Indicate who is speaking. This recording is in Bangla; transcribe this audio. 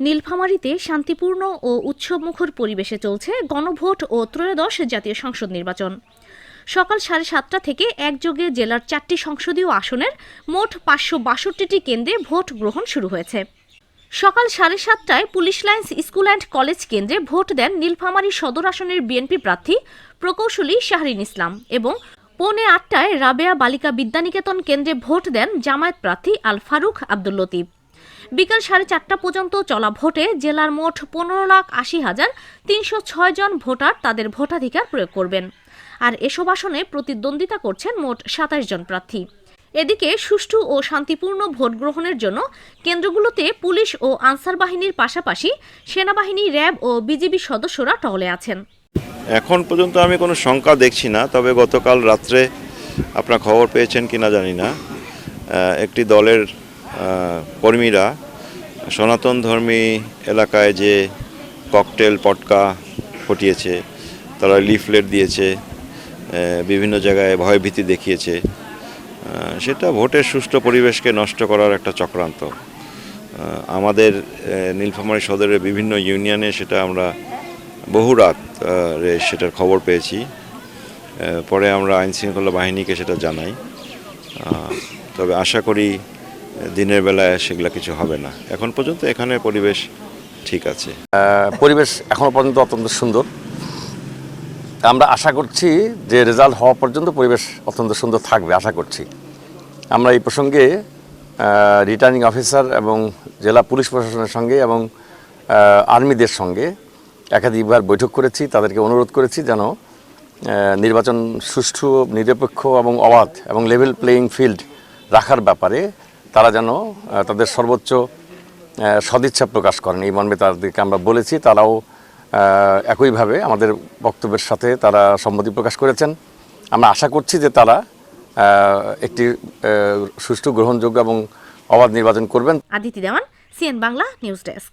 Speaker 1: নীলফামারীতে শান্তিপূর্ণ ও উৎসবমুখর পরিবেশে চলছে গণভোট ও ত্রয়োদশ জাতীয় সংসদ নির্বাচন। সকাল সাড়ে সাতটা থেকে একযোগে জেলার চারটি সংসদীয় আসনের মোট পাঁচশো বাষট্টিটি কেন্দ্রে ভোট গ্রহণ শুরু হয়েছে। সকাল সাড়ে সাতটায় police lines school and college কেন্দ্রে ভোট দেন নীলফামারী সদর আসনের বিএনপি প্রার্থী প্রকৌশলী শাহরিন ইসলাম এবং পৌনে আটটায় রাবেয়া বালিকা বিদ্যানিকেতন কেন্দ্রে ভোট দেন জামায়াত প্রার্থী আল ফারুক আব্দুল লতিফ। বিকাল সাড়ে চারটা পর্যন্ত চলা ভোটে জেলার মোট পনেরো লাখ আশি হাজার তিনশো ছয় জন ভোটার তাদের ভোটাধিকার প্রয়োগ করবেন। আর এসব আসনে প্রতিদ্বন্দ্বিতা করছেন মোট সাতাশ জন প্রার্থী। এদিকে সুষ্ঠু ও শান্তিপূর্ণ ভোট গ্রহণের জন্য কেন্দ্রগুলোতে পুলিশ ও আনসার বাহিনীর পাশাপাশি সেনাবাহিনী, র্যাব ও বিজিবি সদস্যরা টহলে আছেন।
Speaker 2: এখন পর্যন্ত আমি কোনো শঙ্কা দেখছি না, তবে গতকাল রাত্রে আপনার খবর পেয়েছেন কি না জানি না। একটি দলের কর্মীরা সনাতন ধর্মী এলাকায় যে ককটেল, পটকা ফটিয়েছে, তারা লিফলেট দিয়েছে বিভিন্ন জায়গায় ভয়ভীতি দেখিয়েছে সেটা ভোটের সুষ্ঠু পরিবেশকে নষ্ট করার একটা চক্রান্ত। আমাদের নীলফামারী সদরের বিভিন্ন ইউনিয়নে সেটা আমরা বহু রাত সেটার খবর পেয়েছি। পরে আমরা আইন শৃঙ্খলা বাহিনীকে সেটা জানাই। তবে আশা করি দিনের বেলায় সেগুলো কিছু হবে না। এখন পর্যন্ত এখানে পরিবেশ ঠিক আছে।
Speaker 3: পরিবেশ এখনও পর্যন্ত অত্যন্ত সুন্দর। আমরা আশা করছি যে রেজাল্ট হওয়া পর্যন্ত পরিবেশ অত্যন্ত সুন্দর থাকবে, আশা করছি। আমরা এই প্রসঙ্গে রিটার্নিং অফিসার এবং জেলা পুলিশ প্রশাসনের সঙ্গে এবং আর্মিদের সঙ্গে একাধিকবার বৈঠক করেছি, তাদেরকে অনুরোধ করেছি যেন নির্বাচন সুষ্ঠু, নিরপেক্ষ এবং অবাধ এবং লেভেল প্লেয়িং ফিল্ড রাখার ব্যাপারে তারা যেন তাদের সর্বোচ্চ সদিচ্ছা প্রকাশ করেন। এই মর্মে তাদেরকে আমরা বলেছি, তারাও একইভাবে আমাদের বক্তব্যের সাথে তারা সম্মতি প্রকাশ করেছেন। আমরা আশা করছি যে তারা একটি সুষ্ঠু, গ্রহণযোগ্য এবং অবাধ নির্বাচন করবেন।
Speaker 1: Aditi Dewan, CN Bangla news desk.